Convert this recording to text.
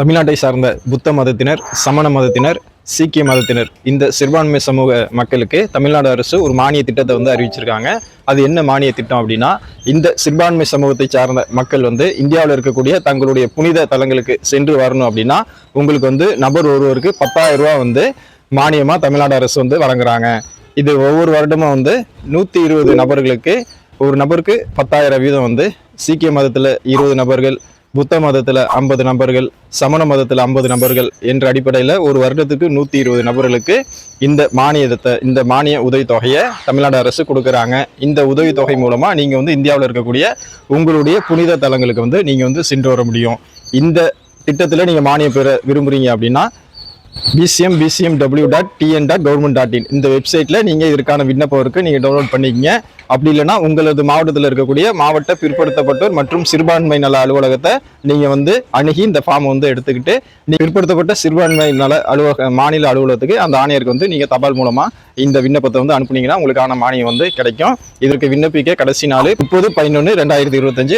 தமிழ்நாட்டை சார்ந்த புத்த மதத்தினர் சமண மதத்தினர் சீக்கிய மதத்தினர் இந்த சிறுபான்மை சமூக மக்களுக்கு தமிழ்நாடு அரசு ஒரு மானிய திட்டத்தை வந்து அறிவிச்சிருக்காங்க. அது என்ன மானிய திட்டம் அப்படின்னா இந்த சிறுபான்மை சமூகத்தை சார்ந்த மக்கள் வந்து இந்தியாவில் இருக்கக்கூடிய தங்களுடைய புனித தலங்களுக்கு சென்று வரணும் அப்படின்னா உங்களுக்கு வந்து நபர் ஒருவருக்கு பத்தாயிரம் ரூபா வந்து மானியமாக தமிழ்நாடு அரசு வந்து வழங்குறாங்க. இது ஒவ்வொரு வருடமும் வந்து நூற்றி இருபது நபர்களுக்கு ஒரு நபருக்கு பத்தாயிரம் வீதம் வந்து சீக்கிய மதத்தில் இருபது நபர்கள் புத்த மதத்தில் ஐம்பது நபர்கள் சமண மதத்தில் ஐம்பது நபர்கள் என்ற அடிப்படையில் ஒரு வருடத்துக்கு நூற்றி இருபது நபர்களுக்கு இந்த மானியத்தை இந்த மானிய உதவித்தொகையை தமிழ்நாடு அரசு கொடுக்குறாங்க. இந்த உதவித்தொகை மூலமாக நீங்கள் வந்து இந்தியாவில் இருக்கக்கூடிய உங்களுடைய புனித தலங்களுக்கு வந்து நீங்கள் வந்து சென்று வர முடியும். இந்த திட்டத்தில் நீங்கள் மானியம் பெற விரும்புகிறீங்க அப்படின்னா BCM BCM W dot TN dot government dot in இந்த வெப்சைட்டில் நீங்கள் இதற்கான விண்ணப்பம் இருக்குது நீங்கள் டவுன்லோட் பண்ணிக்கிங்க. அப்படி இல்லைன்னா உங்களது மாவட்டத்தில் இருக்கக்கூடிய மாவட்ட பிற்படுத்தப்பட்டோர் மற்றும் சிறுபான்மை நல அலுவலகத்தை நீங்கள் வந்து அணுகி இந்த ஃபார்ம் வந்து எடுத்துக்கிட்டு நீ பிற்படுத்தப்பட்ட சிறுபான்மை நல அலுவலக மாநில அலுவலகத்துக்கு அந்த ஆணையருக்கு வந்து நீங்கள் தபால் மூலமாக இந்த விண்ணப்பத்தை வந்து அனுப்புனீங்கன்னா உங்களுக்கான மானியம் வந்து கிடைக்கும். இதற்கு விண்ணப்பிக்க கடைசி நாள் முப்பது பதினொன்று ரெண்டாயிரத்தி இருபத்தஞ்சு